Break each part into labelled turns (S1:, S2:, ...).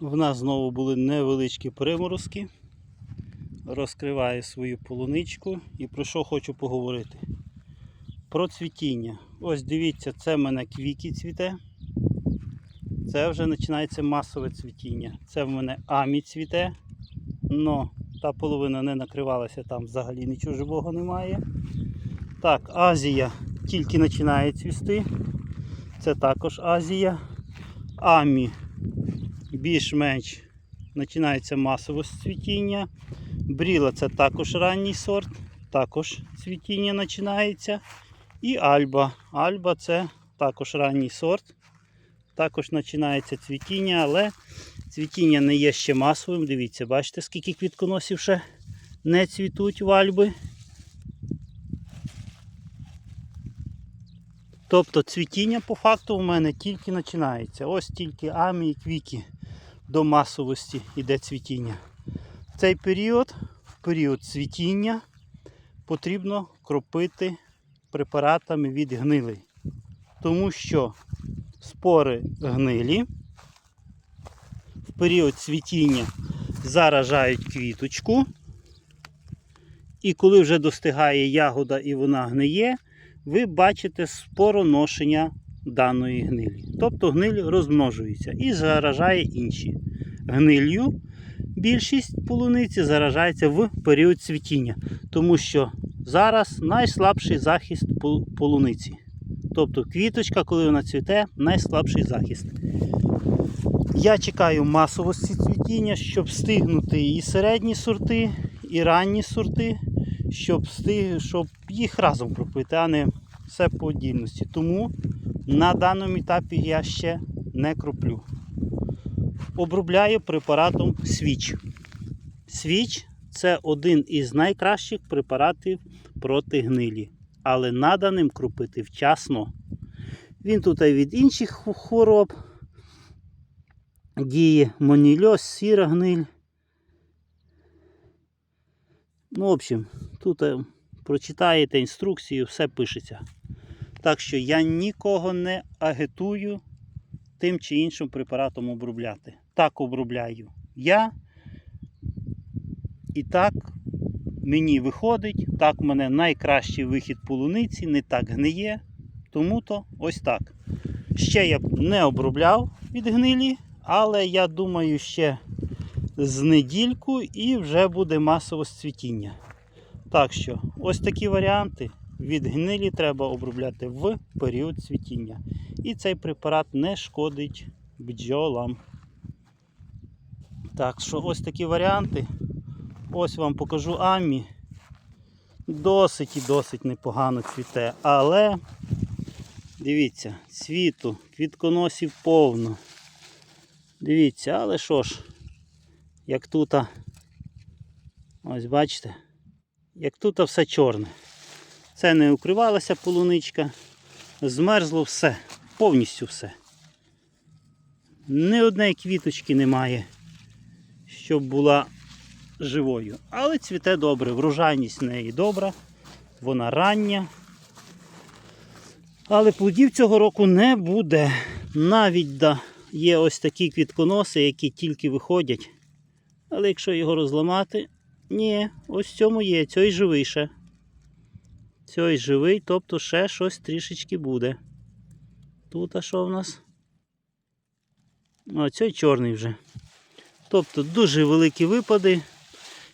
S1: В нас знову були невеличкі приморозки. Розкриваю свою полуничку і про що хочу поговорити. Про цвітіння. Ось дивіться, це в мене квіки цвіте. Це вже починається масове цвітіння. Це в мене амі цвіте. Но та половина не накривалася, там взагалі нічого живого немає. Так, Азія тільки починає цвісти. Це також Азія. Амі більш-менш починається масове цвітіння. Бріла це також ранній сорт, також цвітіння починається. І Альба. Альба це також ранній сорт. Також починається цвітіння, але цвітіння не є ще масовим. Дивіться, бачите, скільки квітконосів ще не цвітуть в Альби. Тобто цвітіння по факту у мене тільки починається. Ось тільки амі і квіки до масовості йде цвітіння. В цей період, в період цвітіння, потрібно кропити препаратами від гнилей. Тому що спори гнилі в період цвітіння заражають квіточку. І коли вже достигає ягода і вона гниє, ви бачите спороношення даної гнилі. Тобто гниль розмножується і заражає інші. Гнилью більшість полуниці заражається в період цвітіння, тому що зараз найслабший захист полуниці. Тобто квіточка, коли вона цвіте, найслабший захист. Я чекаю масовості цвітіння, щоб встигнути і середні сорти, і ранні сорти, щоб, встиг, щоб їх разом кропити, а не все по отдільності. Тому на даному етапі я ще не кроплю. Обробляю препаратом свіч. Свіч це один із найкращих препаратів проти гнилі, але надо ним кропити вчасно. Він тут і від інших хвороб діє монільоз, сіра гниль. Ну, в общем, тут е, прочитаєте інструкцію, все пишеться. Так що я нікого не агітую тим чи іншим препаратом обробляти. Так обробляю я. І так мені виходить, так в мене найкращий вихід полуниці, не так гниє. Тому то ось так. Ще я не обробляв від гнилі, але я думаю, ще з недільку і вже буде масове цвітіння. Так що, ось такі варіанти. Від гнилі треба обробляти в період цвітіння. І цей препарат не шкодить бджолам. Так що ось такі варіанти. Ось вам покажу амі. Досить і досить непогано цвіте. Але дивіться, цвіту, квітконосів повно. Дивіться, але що ж, як тут, ось бачите, як тут все чорне. Це не укривалася полуничка, змерзло все, повністю все. Ні одної квіточки немає, щоб була живою. Але цвіте добре, врожайність в неї добра, вона рання. Але плодів цього року не буде. Навіть да, є ось такі квітконоси, які тільки виходять. Але якщо його розламати, ні, ось цьому є, цей живий ще. Цей живий, тобто ще щось трішечки буде. Тут а що в нас? О, цей чорний вже. Тобто дуже великі випади.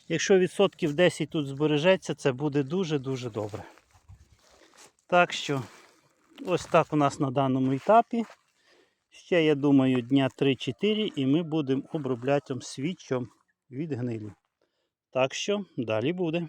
S1: Якщо відсотків 10 тут збережеться, це буде дуже-дуже добре. Так що, ось так у нас на даному етапі. Ще, я думаю, дня 3-4 і ми будемо обробляти свічом від гнилі. Так що далі буде.